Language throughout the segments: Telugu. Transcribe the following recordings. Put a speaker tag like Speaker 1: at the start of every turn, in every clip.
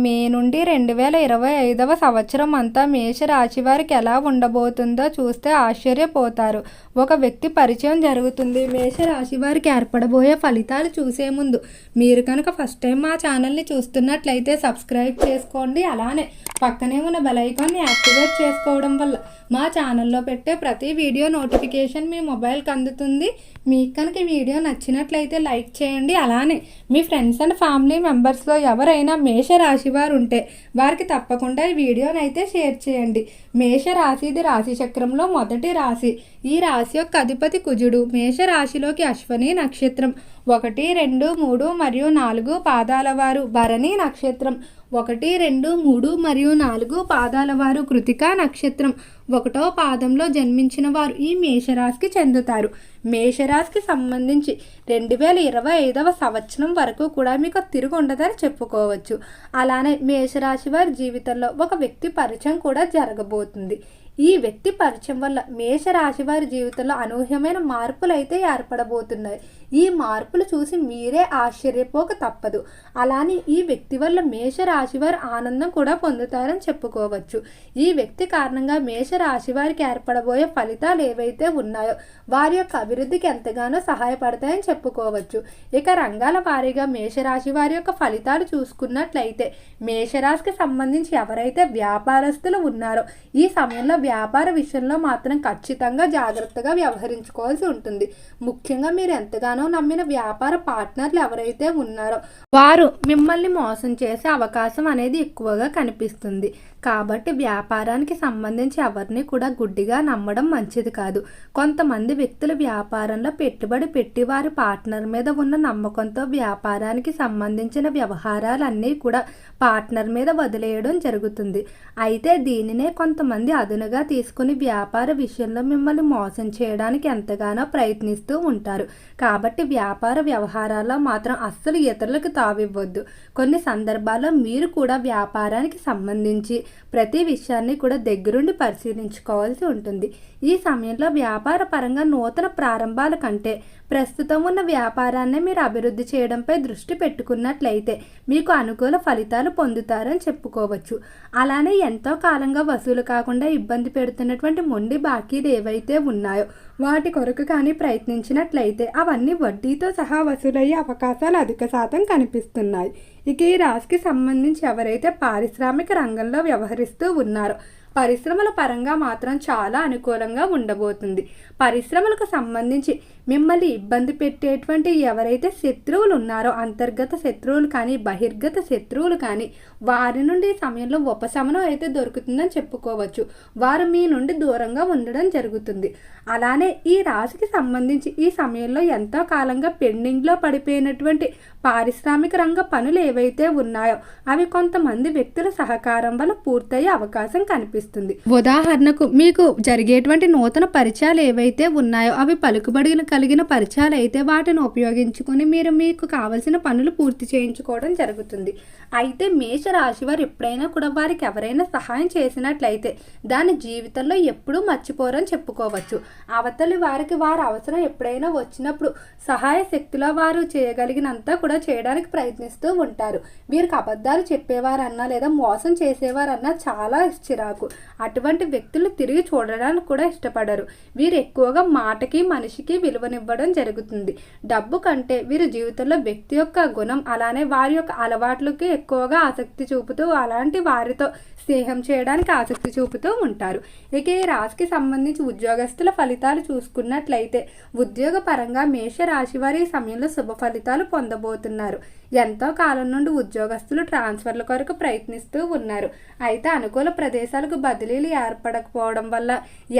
Speaker 1: మే నుండి రెండు వేల ఇరవై ఐదవ సంవత్సరం అంతా మేషరాశి వారికి ఎలా ఉండబోతుందో చూస్తే ఆశ్చర్యపోతారు. ఒక వ్యక్తి పరిచయం జరుగుతుంది. మేషరాశి వారికి ఏర్పడబోయే ఫలితాలు చూసే ముందు మీరు కనుక ఫస్ట్ టైం మా ఛానల్ని చూస్తున్నట్లయితే సబ్స్క్రైబ్ చేసుకోండి. అలానే పక్కనే ఉన్న బెలైకాన్ని యాక్టివేట్ చేసుకోవడం వల్ల మా ఛానల్లో పెట్టే ప్రతి వీడియో నోటిఫికేషన్ మీ మొబైల్కి అందుతుంది. మీకు కనుక వీడియో నచ్చినట్లయితే లైక్ చేయండి. అలానే మీ ఫ్రెండ్స్ అండ్ ఫ్యామిలీ మెంబర్స్లో ఎవరైనా మేష రాశివారు ఉంటే వారికి తప్పకుండా ఈ వీడియోని అయితే షేర్ చేయండి. మేష రాశి ఇది రాశి చక్రంలో మొదటి రాశి. ఈ రాశి యొక్క అధిపతి కుజుడు. మేష రాశిలోకి అశ్వని నక్షత్రం. ఒకటి రెండు మూడు మరియు నాలుగు పాదాల వారు. భరణి నక్షత్రం. ఒకటి రెండు మూడు మరియు నాలుగు పాదాల వారు కృతికా నక్షత్రం. ఒకటో పాదంలో జన్మించిన వారు ఈ మేషరాశికి చెందుతారు. మేషరాశికి సంబంధించి రెండు వేల ఇరవై ఐదవ సంవత్సరం వరకు కూడా మీకు తిరిగి ఉండదని చెప్పుకోవచ్చు. అలానే మేషరాశి వారి జీవితంలో ఒక వ్యక్తి పరిచయం కూడా జరగబోతుంది. ఈ వ్యక్తి పరిచయం వల్ల మేషరాశి వారి జీవితంలో అనూహ్యమైన మార్పులు అయితే ఏర్పడబోతున్నాయి. ఈ మార్పులు చూసి మీరే ఆశ్చర్యపోక తప్పదు. అలానే ఈ వ్యక్తి వల్ల మేషరాశి వారు ఆనందం కూడా పొందుతారని చెప్పుకోవచ్చు. ఈ వ్యక్తి కారణంగా మేషరాశి వారికి ఏర్పడబోయే ఫలితాలు ఏవైతే ఉన్నాయో వారి యొక్క అభివృద్ధికి ఎంతగానో సహాయపడతాయని చెప్పుకోవచ్చు. ఇక రంగాల వారీగా మేషరాశి వారి యొక్క ఫలితాలు చూసుకున్నట్లయితే మేషరాశికి సంబంధించి ఎవరైతే వ్యాపారస్తులు ఉన్నారో ఈ సమయంలో వ్యాపార విషయంలో మాత్రం ఖచ్చితంగా జాగ్రత్తగా వ్యవహరించుకోవాల్సి ఉంటుంది. ముఖ్యంగా మీరు ఎంతగానో నమ్మిన వ్యాపార పార్ట్నర్లు ఎవరైతే ఉన్నారో వారు మిమ్మల్ని మోసం చేసే అవకాశం అనేది ఎక్కువగా కనిపిస్తుంది. కాబట్టి వ్యాపారానికి సంబంధించి ఎవరిని కూడా గుడ్డిగా నమ్మడం మంచిది కాదు. కొంతమంది వ్యక్తులు వ్యాపారంలో పెట్టుబడి పెట్టి వారి పార్ట్నర్ మీద ఉన్న నమ్మకంతో వ్యాపారానికి సంబంధించిన వ్యవహారాలన్నీ కూడా పార్ట్నర్ మీద వదిలేయడం జరుగుతుంది. అయితే దీనినే కొంతమంది అదునుగా తీసుకుని వ్యాపార విషయంలో మిమ్మల్ని మోసం చేయడానికి ఎంతగానో ప్రయత్నిస్తూ ఉంటారు. కాబట్టి వ్యాపార వ్యవహారాల్లో మాత్రం అస్సలు ఇతరులకు తావివ్వద్దు. కొన్ని సందర్భాల్లో మీరు కూడా వ్యాపారానికి సంబంధించి ప్రతి విషయాన్ని కూడా దగ్గరుండి పరిశీలించుకోవాల్సి ఉంటుంది. ఈ సమయంలో వ్యాపార పరంగా నూతన ప్రారంభాల కంటే ప్రస్తుతం ఉన్న వ్యాపారాన్ని మీరు అభివృద్ధి చేయడంపై దృష్టి పెట్టుకున్నట్లయితే మీకు అనుకూల ఫలితాలు పొందుతారని చెప్పుకోవచ్చు. అలానే ఎంతో కాలంగా వసూలు కాకుండా ఇబ్బంది పెడుతున్నటువంటి మొండి బాకీలు ఏవైతే ఉన్నాయో వాటి కొరకు కానీ ప్రయత్నించినట్లయితే అవన్నీ వడ్డీతో సహా వసూలయ్యే అవకాశాలు అధిక శాతం కనిపిస్తున్నాయి. ఇక ఈ రాశికి సంబంధించి ఎవరైతే పారిశ్రామిక రంగంలో వ్యవహరిస్తూ ఉన్నారో పరిశ్రమల పరంగా మాత్రం చాలా అనుకూలంగా ఉండబోతుంది. పరిశ్రమలకు సంబంధించి మిమ్మల్ని ఇబ్బంది పెట్టేటువంటి ఎవరైతే శత్రువులు ఉన్నారో అంతర్గత శత్రువులు కానీ బహిర్గత శత్రువులు కానీ వారి నుండి సమయంలో ఉపశమనం అయితే దొరుకుతుందని చెప్పుకోవచ్చు. వారు మీ నుండి దూరంగా ఉండడం జరుగుతుంది. అలానే ఈ రాశికి సంబంధించి ఈ సమయంలో ఎంతో కాలంగా పెండింగ్లో పడిపోయినటువంటి పారిశ్రామిక రంగ పనులు ఏవైతే ఉన్నాయో అవి కొంతమంది వ్యక్తుల సహకారం వల్ల పూర్తయ్యే అవకాశం కనిపిస్తుంది. ఉదాహరణకు మీకు జరిగేటువంటి నూతన పరిచయాలు ఏవైతే ఉన్నాయో అవి పలుకుబడిన కలిగిన పరిచయాలు అయితే వాటిని ఉపయోగించుకొని మీరు మీకు కావలసిన పనులు పూర్తి చేయించుకోవడం జరుగుతుంది. అయితే మేష రాశి వారు ఎప్పుడైనా కూడా వారికి ఎవరైనా సహాయం చేసినట్లయితే దాని జీవితంలో ఎప్పుడూ మర్చిపోరని చెప్పుకోవచ్చు. అవతలి వారికి వారి అవసరం ఎప్పుడైనా వచ్చినప్పుడు సహాయ శక్తిలో వారు చేయగలిగినంత కూడా చేయడానికి ప్రయత్నిస్తూ ఉంటారు. వీరికి అబద్ధాలు చెప్పేవారన్నా లేదా మోసం చేసేవారన్నా చాలా చిరాకు. అటువంటి వ్యక్తులు తిరిగి చూడడానికి కూడా ఇష్టపడరు. వీరు ఎక్కువగా మాటకి మనిషికి విలువనివ్వడం జరుగుతుంది. డబ్బు కంటే వీరు జీవితంలో వ్యక్తి యొక్క గుణం అలానే వారి యొక్క అలవాట్లకి ఎక్కువగా ఆసక్తి చూపుతూ అలాంటి వారితో స్నేహం చేయడానికి ఆసక్తి చూపుతూ ఉంటారు. ఇక ఈ రాశికి సంబంధించి ఉద్యోగస్తుల ఫలితాలు చూసుకున్నట్లయితే ఉద్యోగ పరంగా మేష రాశి వారి సమయంలో శుభ ఫలితాలు పొందబోతున్నారు. ఎంతో కాలం నుండి ఉద్యోగస్తులు ట్రాన్స్ఫర్ల కొరకు ప్రయత్నిస్తూ ఉన్నారు. అయితే అనుకూల ప్రదేశాలకు బదిలీలు ఏర్పడకపోవడం వల్ల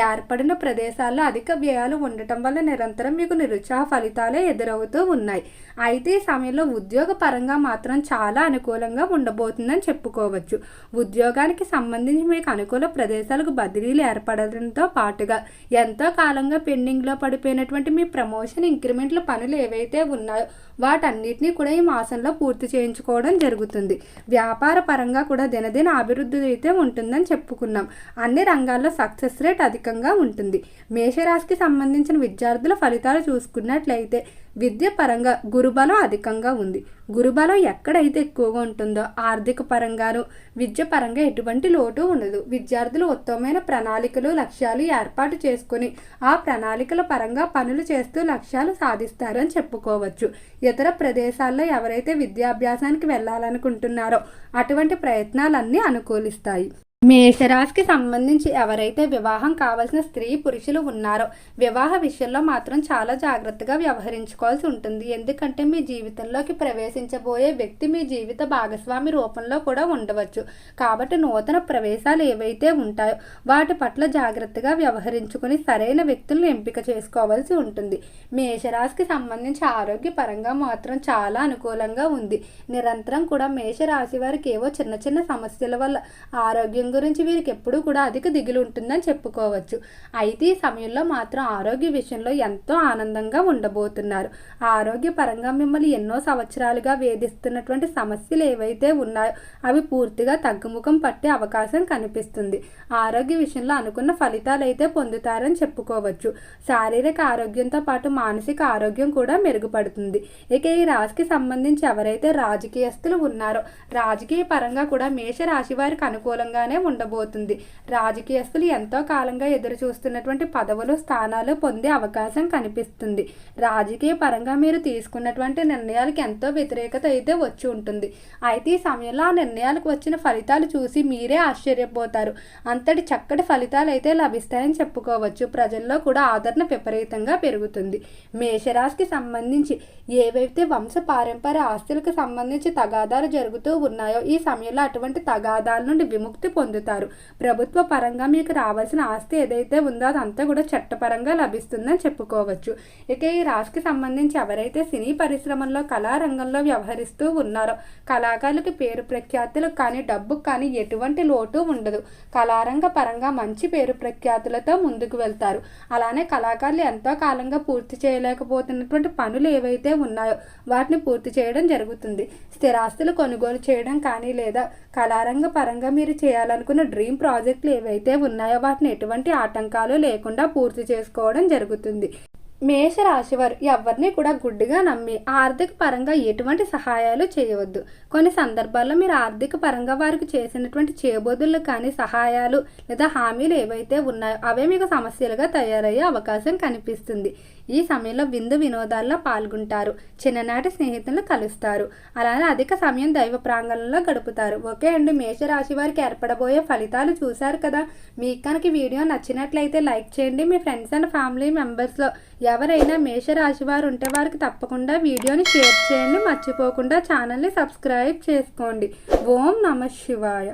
Speaker 1: ఏర్పడిన ప్రదేశాల్లో అధిక వ్యయాలు ఉండటం వల్ల నిరంతరం మీకు నిరుత్సాహ ఫలితాలే ఎదురవుతూ ఉన్నాయి. అయితే ఈ సమయంలో ఉద్యోగ పరంగా మాత్రం చాలా అనుకూలంగా ఉండబోతుందని చెప్పుకోవచ్చు. ఉద్యోగానికి సంబంధించి మీకు అనుకూల ప్రదేశాలకు బదిలీలు ఏర్పడడంతో పాటుగా ఎంతో కాలంగా పెండింగ్లో పడిపోయినటువంటి మీ ప్రమోషన్ ఇంక్రిమెంట్ల పనులు ఏవైతే ఉన్నాయో వాటన్నిటినీ కూడా ఈ మాసంలో పూర్తి చేయించుకోవడం జరుగుతుంది. వ్యాపార పరంగా కూడా దినదిన అభివృద్ధి అయితే ఉంటుందని చెప్పుకున్నాను చెప్పుకున్నాం అన్ని రంగాల్లో సక్సెస్ రేట్ అధికంగా ఉంటుంది. మేషరాశికి సంబంధించిన విద్యార్థుల ఫలితాలు చూసుకున్నట్లయితే విద్య పరంగా గురుబలం అధికంగా ఉంది. గురుబలం ఎక్కడైతే ఎక్కువగా ఉంటుందో ఆర్థిక పరంగాను విద్య పరంగా ఎటువంటి లోటు ఉండదు. విద్యార్థులు ఉత్తమమైన ప్రణాళికలు లక్ష్యాలు ఏర్పాటు చేసుకుని ఆ ప్రణాళికల పరంగా పనులు చేస్తూ లక్ష్యాలు సాధిస్తారని చెప్పుకోవచ్చు. ఇతర ప్రదేశాల్లో ఎవరైతే విద్యాభ్యాసానికి వెళ్ళాలనుకుంటున్నారో అటువంటి ప్రయత్నాలన్నీ అనుకూలిస్తాయి. మేషరాశికి సంబంధించి ఎవరైతే వివాహం కావాల్సిన స్త్రీ పురుషులు ఉన్నారో వివాహ విషయంలో మాత్రం చాలా జాగ్రత్తగా వ్యవహరించుకోవాల్సి ఉంటుంది. ఎందుకంటే మీ జీవితంలోకి ప్రవేశించబోయే వ్యక్తి మీ జీవిత భాగస్వామి రూపంలో కూడా ఉండవచ్చు. కాబట్టి నూతన ప్రవేశాలు ఏవైతే ఉంటాయో వాటి పట్ల జాగ్రత్తగా వ్యవహరించుకుని సరైన వ్యక్తులను ఎంపిక చేసుకోవాల్సి ఉంటుంది. మేషరాశికి సంబంధించి ఆరోగ్యపరంగా మాత్రం చాలా అనుకూలంగా ఉంది. నిరంతరం కూడా మేషరాశి వారికి ఏవో చిన్న చిన్న సమస్యల వల్ల ఆరోగ్యం గురించి వీరికి ఎప్పుడూ కూడా అధిక దిగులు ఉంటుందని చెప్పుకోవచ్చు. అయితే ఈ సమయంలో మాత్రం ఆరోగ్య విషయంలో ఎంతో ఆనందంగా ఉండబోతున్నారు. ఆరోగ్యపరంగా మిమ్మల్ని ఎన్నో సంవత్సరాలుగా వేధిస్తున్నటువంటి సమస్యలు ఏవైతే ఉన్నాయో అవి పూర్తిగా తగ్గుముఖం పట్టే అవకాశం కనిపిస్తుంది. ఆరోగ్య విషయంలో అనుకున్న ఫలితాలు అయితే పొందుతారని చెప్పుకోవచ్చు. శారీరక ఆరోగ్యంతో పాటు మానసిక ఆరోగ్యం కూడా మెరుగుపడుతుంది. ఇక ఈ రాశికి సంబంధించి ఎవరైతే రాజకీయస్తులు ఉన్నారో రాజకీయ పరంగా కూడా మేష రాశి వారికి అనుకూలంగానే ఉండబోతుంది. రాజకీయస్తులు ఎంతో కాలంగా ఎదురు చూస్తున్నటువంటి పదవులు స్థానాలు పొందే అవకాశం కనిపిస్తుంది. రాజకీయ పరంగా మీరు తీసుకున్నటువంటి నిర్ణయాలకు ఎంతో వ్యతిరేకత అయితే వచ్చి ఉంటుంది. అయితే ఈ సమయంలో ఆ నిర్ణయాలకు వచ్చిన ఫలితాలు చూసి మీరే ఆశ్చర్యపోతారు. అంతటి చక్కటి ఫలితాలు అయితే లభిస్తాయని చెప్పుకోవచ్చు. ప్రజల్లో కూడా ఆదరణ విపరీతంగా పెరుగుతుంది. మేషరాశికి సంబంధించి ఏవైతే వంశ పారంపర ఆస్తులకు సంబంధించి తగాదాలు జరుగుతూ ఉన్నాయో ఈ సమయంలో అటువంటి తగాదాల నుండి విముక్తి పొంది పొందుతారు. ప్రభుత్వ పరంగా మీకు రావాల్సిన ఆస్తి ఏదైతే ఉందో అదంతా కూడా చట్టపరంగా లభిస్తుందని చెప్పుకోవచ్చు. ఇక ఈ రాశికి సంబంధించి ఎవరైతే సినీ పరిశ్రమల్లో కళారంగంలో వ్యవహరిస్తూ ఉన్నారో కళాకారులకు పేరు ప్రఖ్యాతులకు కానీ డబ్బుకు కానీ ఎటువంటి లోటు ఉండదు. కళారంగ పరంగా మంచి పేరు ప్రఖ్యాతులతో ముందుకు వెళ్తారు. అలానే కళాకారులు ఎంతో కాలంగా పూర్తి చేయలేకపోతున్నటువంటి పనులు ఏవైతే ఉన్నాయో వాటిని పూర్తి చేయడం జరుగుతుంది. స్థిరాస్తులు కొనుగోలు చేయడం కానీ లేదా కళారంగ పరంగా మీరు చేయాలనుకున్న డ్రీమ్ ప్రాజెక్టులు ఏవైతే ఉన్నాయో వాటిని ఎటువంటి ఆటంకాలు లేకుండా పూర్తి చేసుకోవడం జరుగుతుంది. మేషరాశి వారు ఎవరిని కూడా గుడ్డిగా నమ్మి ఆర్థిక పరంగా ఎటువంటి సహాయాలు చేయవద్దు. కొన్ని సందర్భాల్లో మీరు ఆర్థిక పరంగా వారికి చేసినటువంటి చేయబోదులు కానీ సహాయాలు లేదా హామీలు ఏవైతే ఉన్నాయో అవే మీకు సమస్యలుగా తయారయ్యే అవకాశం కనిపిస్తుంది. ఈ సమయంలో విందు వినోదాల్లో పాల్గొంటారు. చిన్ననాటి స్నేహితులను కలుస్తారు. అలానే అధిక సమయం దైవ ప్రాంగణంలో గడుపుతారు. ఓకే అండి మేషరాశి వారికి ఏర్పడబోయే ఫలితాలు చూశారు కదా? మీకు కనుక వీడియో నచ్చినట్లయితే లైక్ చేయండి. మీ ఫ్రెండ్స్ అండ్ ఫ్యామిలీ మెంబర్స్లో ఎవరైనా మేషరాశి వారు ఉంటే వారికి తప్పకుండా వీడియోని షేర్ చేయండి. మర్చిపోకుండా ఛానల్ని సబ్స్క్రైబ్ చేసుకోండి. ఓం నమ శివాయ.